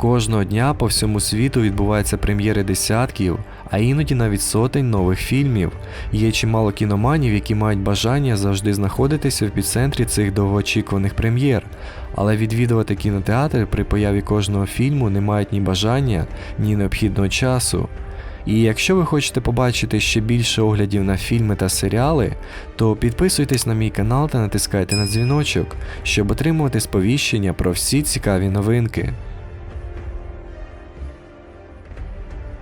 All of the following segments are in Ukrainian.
Кожного дня по всьому світу відбуваються прем'єри десятків, а іноді навіть сотень нових фільмів. Є чимало кіноманів, які мають бажання завжди знаходитися в підцентрі цих довгоочікуваних прем'єр. Але відвідувати кінотеатр при появі кожного фільму не мають ні бажання, ні необхідного часу. І якщо ви хочете побачити ще більше оглядів на фільми та серіали, то підписуйтесь на мій канал та натискайте на дзвіночок, щоб отримувати сповіщення про всі цікаві новинки.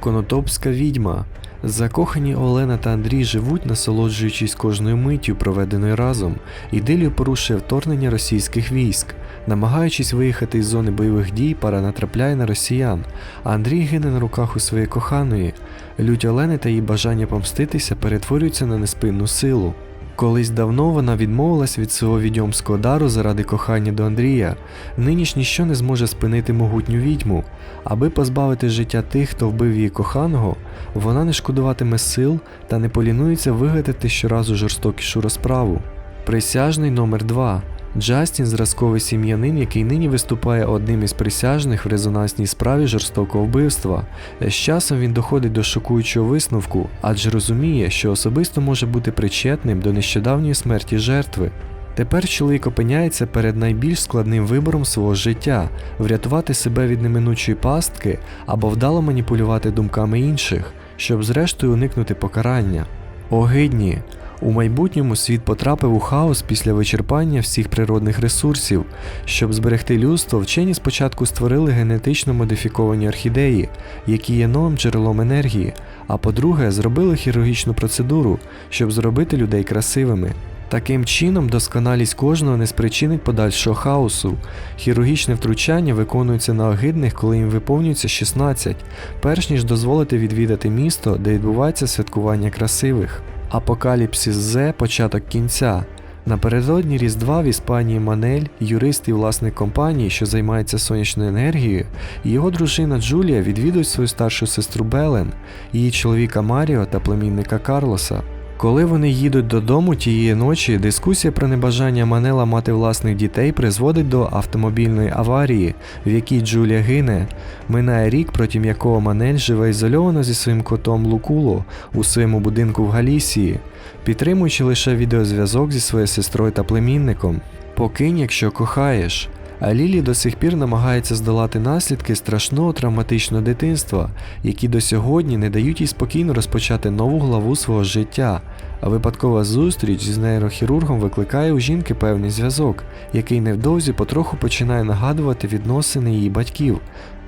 Конотопська відьма. Закохані Олена та Андрій живуть, насолоджуючись кожною миттю, проведеною разом. Ідилію порушує вторгнення російських військ. Намагаючись виїхати із зони бойових дій, пара натрапляє на росіян, а Андрій гине на руках у своєї коханої. Лють Олени та її бажання помститися перетворюються на неспинну силу. Колись давно вона відмовилась від свого відьомського дару заради кохання до Андрія. Нині ж ніщо не зможе спинити могутню відьму. Аби позбавити життя тих, хто вбив її коханого, вона не шкодуватиме сил та не полінується вигадати щоразу жорстокішу розправу. Присяжний номер 2 Джастін зразковий сім'янин, який нині виступає одним із присяжних в резонансній справі жорстокого вбивства. З часом він доходить до шокуючого висновку, адже розуміє, що особисто може бути причетним до нещодавньої смерті жертви. Тепер чоловік опиняється перед найбільш складним вибором свого життя врятувати себе від неминучої пастки або вдало маніпулювати думками інших, щоб зрештою уникнути покарання. Огидні. У майбутньому світ потрапив у хаос після вичерпання всіх природних ресурсів. Щоб зберегти людство, вчені спочатку створили генетично модифіковані орхідеї, які є новим джерелом енергії, а по-друге, зробили хірургічну процедуру, щоб зробити людей красивими. Таким чином, досконалість кожного не спричинить подальшого хаосу. Хірургічне втручання виконується на огидних, коли їм виповнюється 16, перш ніж дозволити відвідати місто, де відбувається святкування красивих. Апокаліпсис Зе початок кінця. Напередодні Різдва в Іспанії Манель, юрист і власник компанії, що займається сонячною енергією, і його дружина Джулія відвідують свою старшу сестру Белен, її чоловіка Маріо та племінника Карлоса. Коли вони їдуть додому тієї ночі, дискусія про небажання Манела мати власних дітей призводить до автомобільної аварії, в якій Джулія гине. Минає рік, протягом якого Манель живе ізольовано зі своїм котом Лукуло у своєму будинку в Галісії, підтримуючи лише відеозв'язок зі своєю сестрою та племінником. Покинь, якщо кохаєш. А Лілі до сих пір намагається здолати наслідки страшного травматичного дитинства, які до сьогодні не дають їй спокійно розпочати нову главу свого життя. А випадкова зустріч з нейрохірургом викликає у жінки певний зв'язок, який невдовзі потроху починає нагадувати відносини її батьків.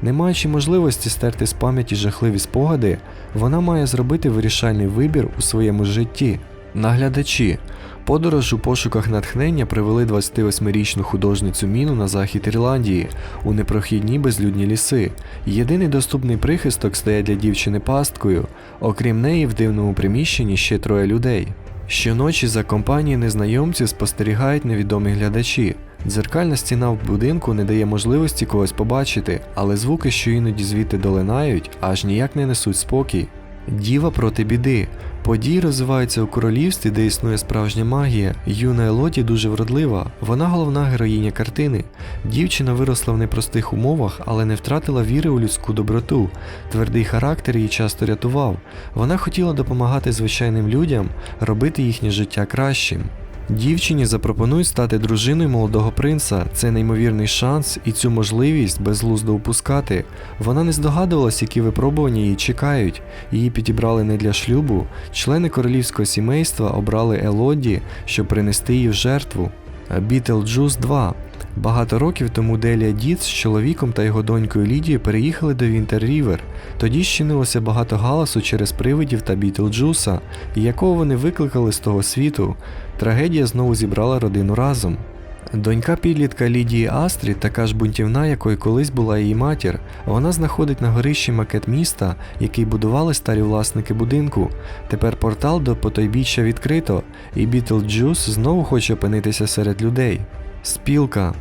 Не маючи можливості стерти з пам'яті жахливі спогади, вона має зробити вирішальний вибір у своєму житті. Наглядачі. Подорож у пошуках натхнення привели 28-річну художницю Міну на захід Ірландії у непрохідні безлюдні ліси. Єдиний доступний прихисток стає для дівчини пасткою. Окрім неї, в дивному приміщенні ще троє людей. Щоночі за компанією незнайомців спостерігають невідомі глядачі. Дзеркальна стіна в будинку не дає можливості когось побачити, але звуки, що іноді звідти долинають, аж ніяк не несуть спокій. Діва проти біди. Події розвиваються у королівстві, де існує справжня магія. Юна Елоті дуже вродлива. Вона головна героїня картини. Дівчина виросла в непростих умовах, але не втратила віри у людську доброту. Твердий характер її часто рятував. Вона хотіла допомагати звичайним людям, робити їхнє життя кращим. Дівчині запропонують стати дружиною молодого принца. Це неймовірний шанс, і цю можливість безглуздо упускати. Вона не здогадувалась, які випробування її чекають. Її підібрали не для шлюбу. Члени королівського сімейства обрали Елоді, щоб принести її в жертву. Бітлджус 2 Багато років тому Делія Діц з чоловіком та його донькою Лідією переїхали до Вінтер Рівер. Тоді щинилося багато галасу через привидів та Бітлджуса, якого вони викликали з того світу. Трагедія знову зібрала родину разом. Донька підлітка Лідії Астрі, така ж бунтівна, якою колись була її матір, вона знаходить на горищі макет міста, який будували старі власники будинку. Тепер портал до потойбіччя відкрито, і Бітлджус знову хоче опинитися серед людей. Спілка.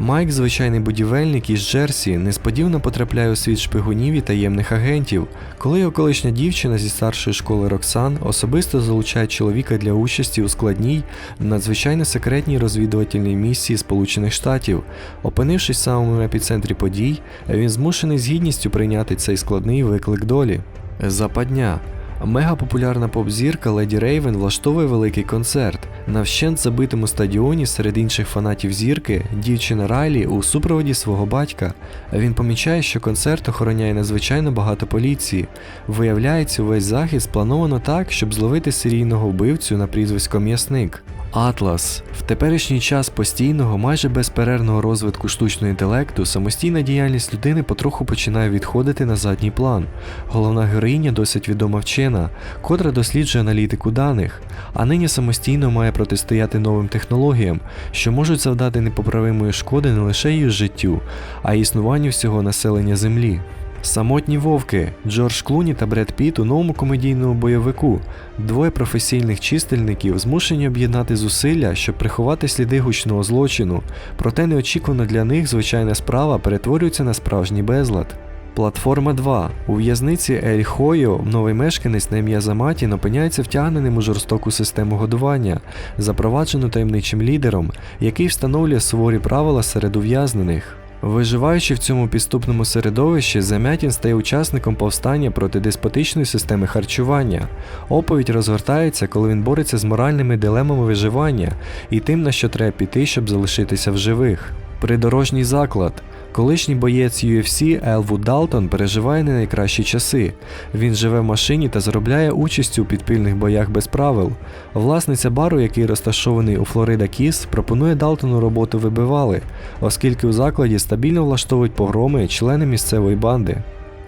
Майк, звичайний будівельник із Джерсі, несподівано потрапляє у світ шпигунів і таємних агентів, коли його колишня дівчина зі старшої школи Роксан особисто залучає чоловіка для участі у складній, надзвичайно секретній розвідувальній місії Сполучених Штатів. Опинившись в самому епіцентрі подій, він змушений з гідністю прийняти цей складний виклик долі. Западня. Мегапопулярна поп-зірка Леді Рейвен влаштовує великий концерт. На вщент забитому стадіоні серед інших фанатів зірки дівчина Райлі у супроводі свого батька. Він помічає, що концерт охороняє надзвичайно багато поліції. Виявляється, увесь захід сплановано так, щоб зловити серійного вбивцю на прізвисько М'ясник. Атлас в теперішній час постійного, майже безперервного розвитку штучного інтелекту, самостійна діяльність людини потроху починає відходити на задній план. Головна героїня досить відома вчена, котра досліджує аналітику даних, а нині самостійно має протистояти новим технологіям, що можуть завдати непоправимої шкоди не лише її життю, а й існуванню всього населення Землі. Самотні вовки Джордж Клуні та Бред Піт у новому комедійному бойовику. Двоє професійних чистильників змушені об'єднати зусилля, щоб приховати сліди гучного злочину, проте неочікувано для них звичайна справа перетворюється на справжній безлад. Платформа 2. У в'язниці Ель Хойо новий мешканець на ім'я Заматін опиняється втягненим у жорстоку систему годування, запроваджену таємничим лідером, який встановлює суворі правила серед ув'язнених. Виживаючи в цьому підступному середовищі, Замятін стає учасником повстання проти деспотичної системи харчування. Оповідь розгортається, коли він бореться з моральними дилемами виживання і тим, на що треба піти, щоб залишитися в живих. Придорожній заклад. Колишній боєць UFC Елвуд Далтон переживає не найкращі часи. Він живе в машині та заробляє участь у підпільних боях без правил. Власниця бару, який розташований у Флорида Кіс, пропонує Далтону роботу вибивали, оскільки у закладі стабільно влаштовують погроми члени місцевої банди.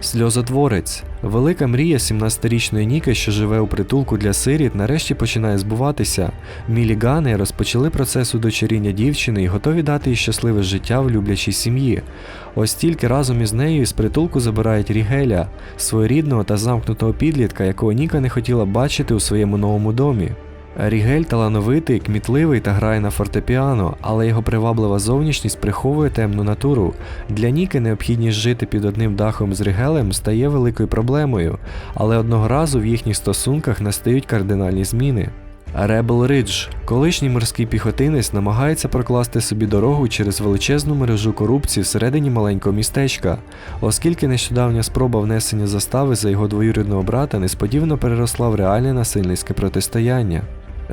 Сльозотворець. Велика мрія 17-річної Ніки, що живе у притулку для сиріт, нарешті починає збуватися. Мілігани розпочали процес удочеріння дівчини і готові дати їй щасливе життя в люблячій сім'ї. Ось тільки разом із нею із притулку забирають Рігеля, своєрідного та замкнутого підлітка, якого Ніка не хотіла бачити у своєму новому домі. Рігель талановитий, кмітливий та грає на фортепіано, але його приваблива зовнішність приховує темну натуру. Для Ніки необхідність жити під одним дахом з Рігелем стає великою проблемою, але одного разу в їхніх стосунках настають кардинальні зміни. Ребел Ридж, колишній морський піхотинець, намагається прокласти собі дорогу через величезну мережу корупції всередині маленького містечка, оскільки нещодавня спроба внесення застави за його двоюрідного брата несподівано переросла в реальне насильницьке протистояння.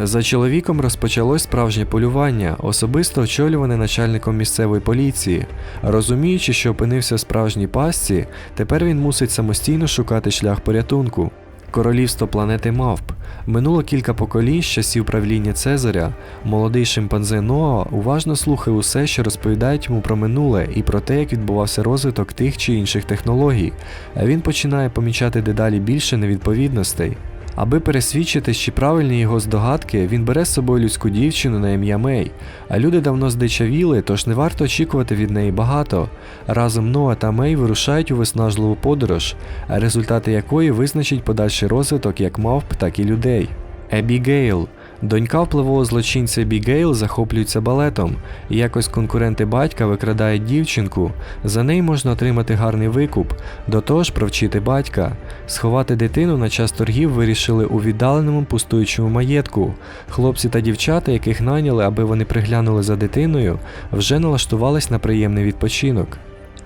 За чоловіком розпочалось справжнє полювання, особисто очолюване начальником місцевої поліції. Розуміючи, що опинився в справжній пастці, тепер він мусить самостійно шукати шлях порятунку. Королівство планети Мавп. Минуло кілька поколінь з часів правління Цезаря. Молодий шимпанзе Ноа уважно слухає усе, що розповідають йому про минуле і про те, як відбувався розвиток тих чи інших технологій. А він починає помічати дедалі більше невідповідностей. Аби пересвідчитись, чи правильні його здогадки, він бере з собою людську дівчину на ім'я Мей, а люди давно здичавіли, тож не варто очікувати від неї багато. Разом Ноа та Мей вирушають у виснажливу подорож, результати якої визначить подальший розвиток як мавп, так і людей. Ебігейл Донька впливового злочинця Бігейл захоплюється балетом, якось конкуренти батька викрадають дівчинку. За неї можна отримати гарний викуп, до того ж провчити батька. Сховати дитину на час торгів вирішили у віддаленому пустуючому маєтку. Хлопці та дівчата, яких наняли, аби вони приглянули за дитиною, вже налаштувались на приємний відпочинок.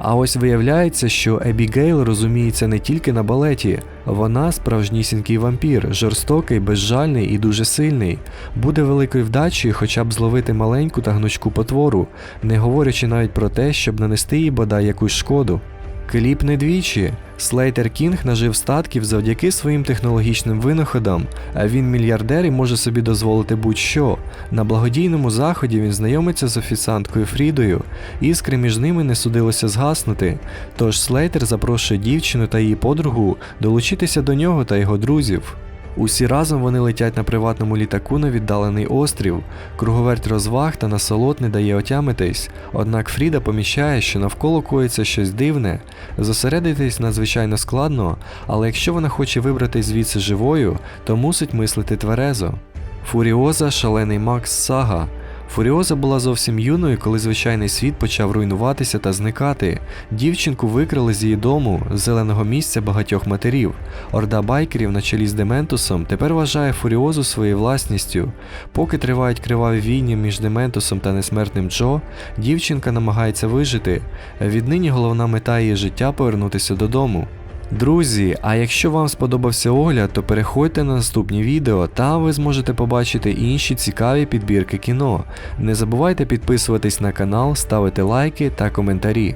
А ось виявляється, що Ебігейл розуміється не тільки на балеті, вона справжнісінький вампір, жорстокий, безжальний і дуже сильний. Буде великою вдачею хоча б зловити маленьку та гнучку потвору, не говорячи навіть про те, щоб нанести їй бодай якусь шкоду. Кліп не двічі. Слейтер Кінг нажив статків завдяки своїм технологічним винаходам, а він мільярдер і може собі дозволити будь-що. На благодійному заході він знайомиться з офіціанткою Фрідою, іскри між ними не судилося згаснути. Тож Слейтер запрошує дівчину та її подругу долучитися до нього та його друзів. Усі разом вони летять на приватному літаку на віддалений острів. Круговерть розваг та насолод не дає отямитись, однак Фріда поміщає, що навколо коїться щось дивне. Зосередитись надзвичайно складно, але якщо вона хоче вибратись звідси живою, то мусить мислити тверезо. Фуріоза шалений Макс Сага. Фуріоза була зовсім юною, коли звичайний світ почав руйнуватися та зникати. Дівчинку викрали з її дому, з зеленого місця багатьох матерів. Орда байкерів на чолі з Дементусом тепер вважає Фуріозу своєю власністю. Поки тривають криваві війни між Дементусом та несмертним Джо, дівчинка намагається вижити. Віднині головна мета її життя повернутися додому. Друзі, а якщо вам сподобався огляд, то переходьте на наступні відео, там ви зможете побачити інші цікаві підбірки кіно. Не забувайте підписуватись на канал, ставити лайки та коментарі.